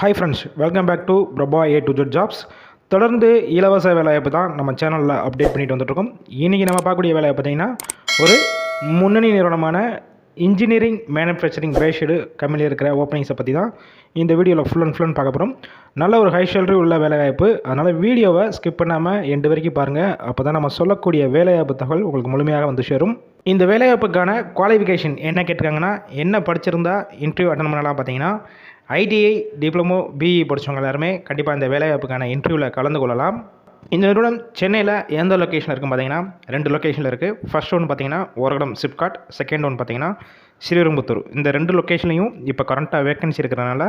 Hi friends welcome back to Prabha A to Z jobs தொடர்ந்து இலவச வேலைவாய்ப்பு தான் நம்ம சேனலில் அப்டேட் பண்ணிட்டு வந்துட்டுருக்கோம். இன்றைக்கி நம்ம பார்க்கக்கூடிய வேலையை பார்த்தீங்கன்னா ஒரு முன்னணி நிறுவனமான இன்ஜினியரிங் மேனுஃபேக்சரிங் பேஷடு கம்பெனியில் இருக்கிற ஓப்பனிங்ஸை பற்றி தான் இந்த வீடியோவில் ஃபுல் அண்ட் ஃபுல் பார்க்க போகிறோம் நல்ல ஒரு ஹை சேலரி உள்ள வேலைவாய்ப்பு. அதனால் வீடியோவை ஸ்கிப் பண்ணாமல் எண்டு வரைக்கும் பாருங்கள் அப்போ தான் நம்ம சொல்லக்கூடிய வேலைவாய்ப்பு தகவல் உங்களுக்கு முழுமையாக வந்து சேரும். இந்த வேலைவாய்ப்புக்கான குவாலிஃபிகேஷன் என்ன கேட்டிருக்காங்கன்னா என்ன படிச்சிருந்தா இன்டர்வியூ அட்டன் பண்ணலாம் பார்த்தீங்கன்னா ஐடிஐ டிப்ளமோ பிஇ படித்தவங்க எல்லாருமே கண்டிப்பாக இந்த வேலைவாய்ப்புக்கான இன்டர்வியூவில் கலந்து கொள்ளலாம். இந்த நிறுவனம் சென்னையில் எந்த லொக்கேஷனில் இருக்குன்னு பார்த்தீங்கன்னா ரெண்டு லொக்கேஷனில் இருக்குது ஃபர்ஸ்ட் ஒன்று பார்த்தீங்கன்னா ஓரகடம் சிப்காட் செகண்ட் ஒன்று பார்த்தீங்கன்னா ஸ்ரீரம்புத்தூர் இந்த ரெண்டு லொக்கேஷன்லையும் இப்போ கரண்ட்டாக வேக்கன்சி இருக்கிறனால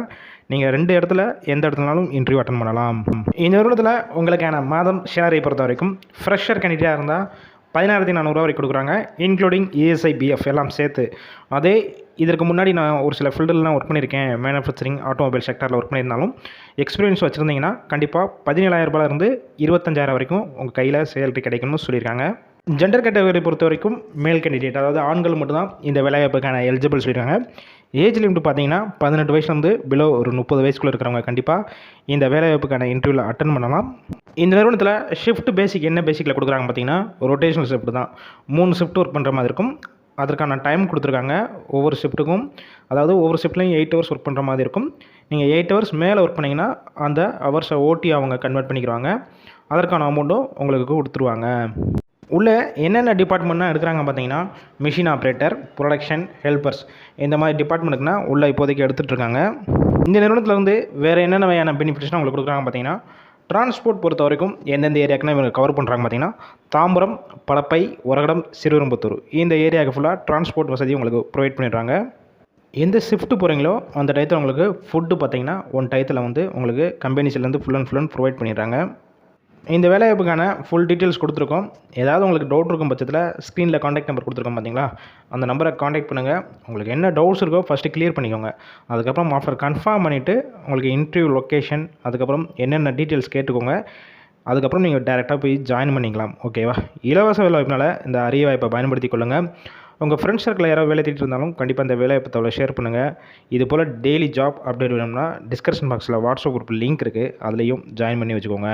நீங்கள் ரெண்டு இடத்துல எந்த இடத்துலனாலும் இன்டர்வியூ அட்டன் பண்ணலாம். இந்த நிறுவனத்தில் உங்களுக்கான மாதம் சேலரி பொறுத்த வரைக்கும் ஃப்ரெஷர் கேண்டிடேட்டாக இருந்தால் பதினாயிரத்தி நானூறுரூவா வரைக்கும் கொடுக்குறாங்க இன்க்ளூடிங் இஎஸ்ஐ பிஎஃப் எல்லாம் சேர்த்து. அதே இதற்கு முன்னாடி நான் ஒரு சில ஃபீல்டுலாம் ஒர்க் பண்ணியிருக்கேன் மேனுஃபேக்சரிங் ஆட்டோமொபைல் செக்டரில் ஒர்க் பண்ணியிருந்தாலும் எக்ஸ்பீரியன்ஸ் வச்சுருந்தீங்கன்னா கண்டிப்பாக பதினேழாயிரரூபாயிலிருந்து இருபத்தஞ்சாயிரம் வரைக்கும் உங்கள் கையில் சேலரி கிடைக்கணும்னு சொல்லியிருக்காங்க. ஜெண்டர் கேட்டகரி பொறுத்த வரைக்கும் மேல் கேண்டிடேட் அதாவது ஆண்கள் மட்டும்தான் இந்த வேலைவாய்ப்புக்கான எலிஜிபிள் சொல்லியிருக்காங்க. ஏஜ் லிமிட் பார்த்தீங்கன்னா பதினெட்டு வயசுலேருந்து பிலோ ஒரு முப்பது வயசுக்குள்ளே இருக்கிறவங்க கண்டிப்பாக இந்த வேலைவாய்ப்புக்கான இன்டர்வியூவில் அட்டன் பண்ணலாம். இந்த நிறுவனத்தில் ஷிஃப்ட் பேசிக் என்ன பேசிக்கில் கொடுக்குறாங்க பார்த்தீங்கன்னா ரொட்டேஷனல் ஷிஃப்ட் தான். மூணு ஷிஃப்ட் ஒர்க் பண்ணுற மாதிரி இருக்கும். அதற்கான டைம் கொடுத்துருக்காங்க. ஒவ்வொரு ஷிஃப்ட்டுக்கும் அதாவது ஒவ்வொரு ஷிஃப்ட்லையும் எயிட் ஹவர்ஸ் ஒர்க் பண்ணுற மாதிரி இருக்கும். நீங்கள் எயிட் ஹவர்ஸ் மேலே ஒர்க் பண்ணிங்கன்னா அந்த ஹவர்ஸை ஓட்டி அவங்க கன்வெர்ட் பண்ணிக்கிறாங்க அதற்கான அமௌண்ட்டும் உங்களுக்கு கொடுத்துருவாங்க. உள்ளே என்னென்ன டிபார்ட்மெண்ட்னா எடுக்கிறாங்க பார்த்தீங்கன்னா மிஷின் ஆப்ரேட்டர் ப்ரொடக்ஷன் ஹெல்பர்ஸ் இந்த மாதிரி டிபார்ட்மெண்ட்டுக்குனா உள்ளே இப்போதைக்கு எடுத்துகிட்டு இருக்காங்க. இந்த நிறுவனத்தில் வந்து வேறு என்னென்ன வகையான பெனிஃபிட்ஸ்னால் உங்களுக்கு கொடுக்குறாங்க பார்த்தீங்கன்னா டிரான்ஸ்போர்ட் பொறுத்த வரைக்கும் எந்தெந்த ஏரியாக்குன்னா இவங்க கவர் பண்ணுறாங்க பார்த்தீங்கன்னா தாம்பரம் பலப்பை உரகடம் சிறுவரம்புத்தூர். இந்த ஏரியாவுக்கு ஃபுல்லாக டிரான்ஸ்போர்ட் வசதி உங்களுக்கு ப்ரொவைட் பண்ணிடுறாங்க. எந்த ஷிஃப்ட்டு போகிறீங்களோ அந்த டயத்தில் உங்களுக்கு ஃபுட்டு பார்த்தீங்கன்னா ஒன் டயத்தில் வந்து உங்களுக்கு கம்பெனிஸ்லேருந்து full and full and provide பண்ணிடுறாங்க. இந்த வேலைவாய்ப்புக்கான ஃபுல் டீட்டெயில்ஸ் கொடுத்துருக்கோம். ஏதாவது உங்களுக்கு டவுட் இருக்கும் பட்சத்தில் ஸ்க்ரீனில் காண்டாக்ட் நம்பர் கொடுத்துருக்கோம் பார்த்தீங்களா அந்த நம்பரை காண்டாக்ட் பண்ணுங்கள் உங்களுக்கு என்ன டவுட்ஸ் இருக்கோ ஃபஸ்ட்டு கிளியர் பண்ணிக்கோங்க. அதுக்கப்புறம் ஆஃபர் கன்ஃபார்ம் பண்ணிவிட்டு உங்களுக்கு இன்டர்வியூ லொக்கேஷன் அதுக்கப்புறம் என்னென்ன டீட்டெயில்ஸ் கேட்டுக்கோங்க. அதுக்கப்புறம் நீங்கள் டேரெக்டாக போய் ஜாயின் பண்ணிக்கலாம். ஓகேவா இலவச வேலைவாய்ப்பினால் இந்த அரிய வாய்ப்பை பயன்படுத்தி கொள்ளுங்கள் உங்கள் ஃப்ரெண்ட்ஸ் சர்க்கிள் யாராவது வேலை தேடிட்டு இருந்தாலும் கண்டிப்பாக இந்த வேலை தகவலை ஷேர் பண்ணுங்கள் இது போல் டெய்லி ஜாப் அப்டேட் வேணும்னா டிஸ்கிரிப்ஷன் பாக்ஸில் வாட்ஸ்அப் குரூப் லிங்க் இருக்குது அதுலேயும் ஜாயின் பண்ணி வச்சுக்கோங்க.